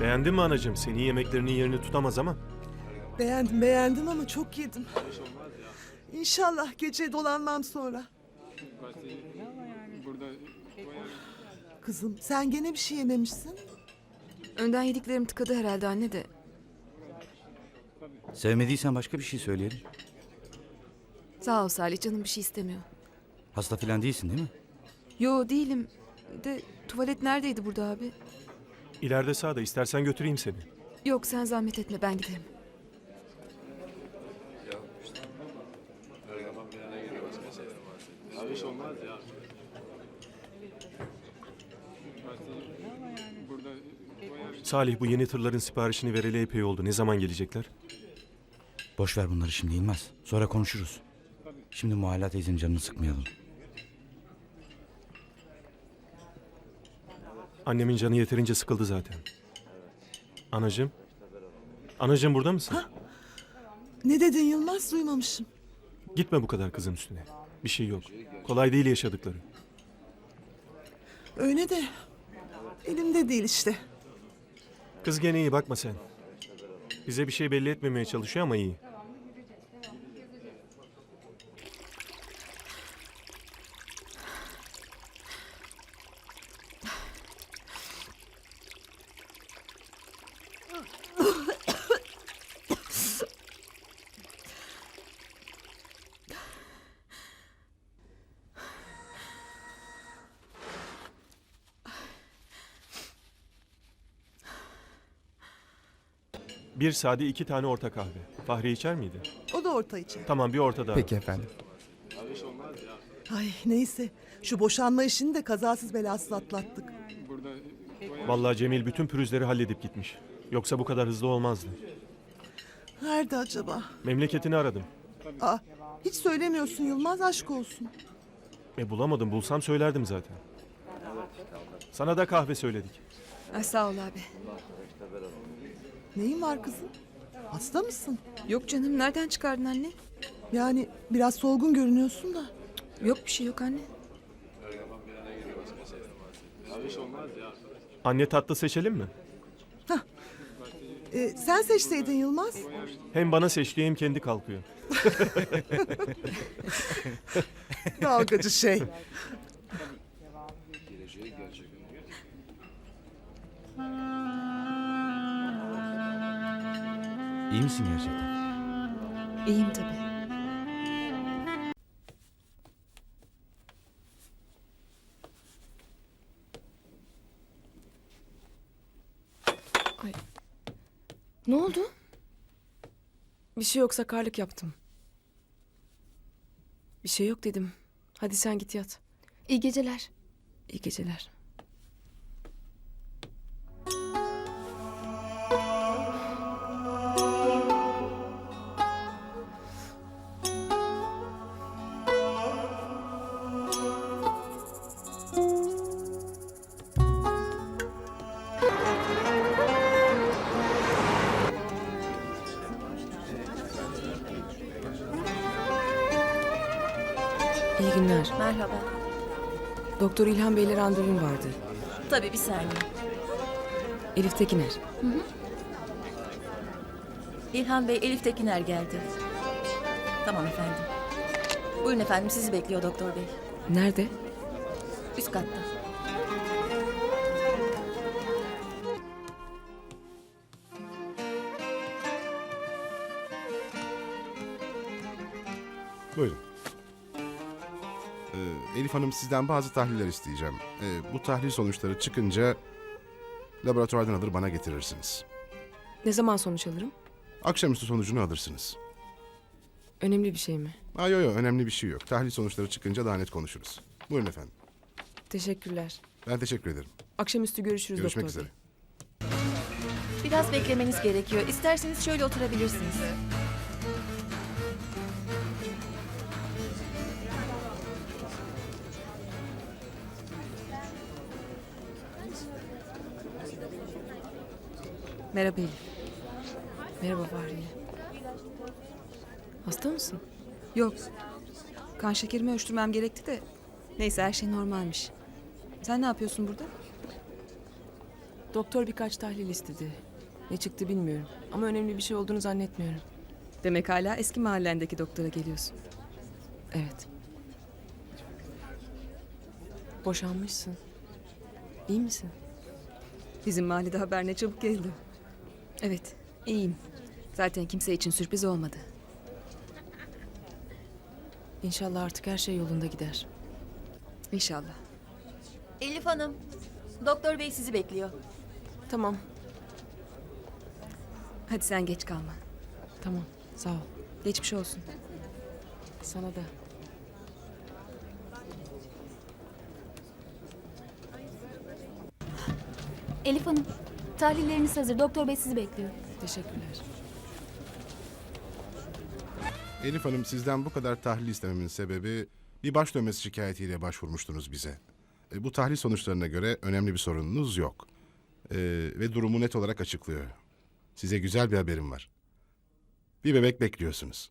Beğendin mi anacığım? Senin yemeklerinin yerini tutamaz ama. Beğendim beğendim ama çok yedim. İnşallah gece dolanmam sonra. Kızım sen gene bir şey yememişsin. Önden yediklerim tıkadı herhalde anne de. Sevmediysen başka bir şey söyleyelim. Sağ ol Salih canım bir şey istemiyor. Hasta falan değilsin değil mi? Yo değilim. De tuvalet neredeydi burada abi? İleride sağda istersen götüreyim seni. Yok sen zahmet etme ben giderim. Salih bu yeni tırların siparişini vereli epey oldu. Ne zaman gelecekler? Boş ver bunları şimdi İlmaz. Sonra konuşuruz. Şimdi Muhalla teyzenin canını sıkmayalım. Annemin canı yeterince sıkıldı zaten. Anacığım? Anacığım burada mısın? Ne dedin Yılmaz duymamışım. Gitme bu kadar kızın üstüne. Bir şey yok. Kolay değil yaşadıkları. Öyle de elimde değil işte. Kız gene iyi bakma sen. Bize bir şey belli etmemeye çalışıyor ama iyi. Bir sade iki tane orta kahve. Fahri içer miydi? O da orta içe. Tamam bir orta daha. Peki efendim. Ay neyse şu boşanma işini de kazasız belasız atlattık. Vallahi Cemil bütün pürüzleri halledip gitmiş. Yoksa bu kadar hızlı olmazdı. Nerede acaba? Memleketini aradım. Aa, hiç söylemiyorsun Yılmaz aşk olsun. E bulamadım. Bulsam söylerdim zaten. Sana da kahve söyledik. Ay sağ ol abi. Neyin var kızım? Hasta mısın? Yok canım nereden çıkardın anne? Yani biraz solgun görünüyorsun da. Yok bir şey yok anne. Anne tatlı seçelim mi? Ee, sen seçseydin Yılmaz. Hem bana seçtiği hem kendi kalkıyor. Dalgacı şey. İyi misin gerçekten? İyiyim tabii. Ay. Ne oldu? Bir şey yok sakarlık yaptım. Bir şey yok dedim. Hadi sen git yat. İyi geceler. İyi geceler. Merhaba. Doktor İlhan Bey'le randevum vardı. Tabii bir saniye. Elif Tekiner. İlhan Bey, Elif Tekiner geldi. Tamam efendim. Buyurun efendim, sizi bekliyor doktor bey. Nerede? Üst katta. Buyurun. Ee, Elif Hanım sizden bazı tahliller isteyeceğim. Ee, bu tahlil sonuçları çıkınca laboratuvardan alır bana getirirsiniz. Ne zaman sonuç alırım? Akşamüstü sonucunu alırsınız. Önemli bir şey mi? Ha yo yo önemli bir şey yok. Tahlil sonuçları çıkınca daha net konuşuruz. Buyurun efendim. Teşekkürler. Ben teşekkür ederim. Akşamüstü görüşürüz Görüşmek doktor üzere. bey. Biraz beklemeniz gerekiyor. İsterseniz şöyle oturabilirsiniz. Merhaba Elif. Merhaba Fahriye. Hasta mısın? Yok. Kan şekerimi ölçtürmem gerekti de. Neyse her şey normalmiş. Sen ne yapıyorsun burada? Doktor birkaç tahlil istedi. Ne çıktı bilmiyorum. Ama önemli bir şey olduğunu zannetmiyorum. Demek hala eski mahallendeki doktora geliyorsun. Evet. Boşanmışsın. İyi misin? Bizim mahallede haber ne çabuk geldi. Evet, iyiyim. Zaten kimse için sürpriz olmadı. İnşallah artık her şey yolunda gider. İnşallah. Elif Hanım, doktor bey sizi bekliyor. Tamam, Hadi sen geç kalma. tamam. Sağ ol. Geçmiş olsun. Sana da. Elif Hanım, tahlilleriniz hazır. Doktor bey sizi bekliyor. Teşekkürler. Elif Hanım sizden bu kadar tahlil istememin sebebi bir baş dönmesi şikayetiyle başvurmuştunuz bize. E, bu tahlil sonuçlarına göre önemli bir sorununuz yok. E, ve durumu net olarak açıklıyor. Size güzel bir haberim var. Bir bebek bekliyorsunuz.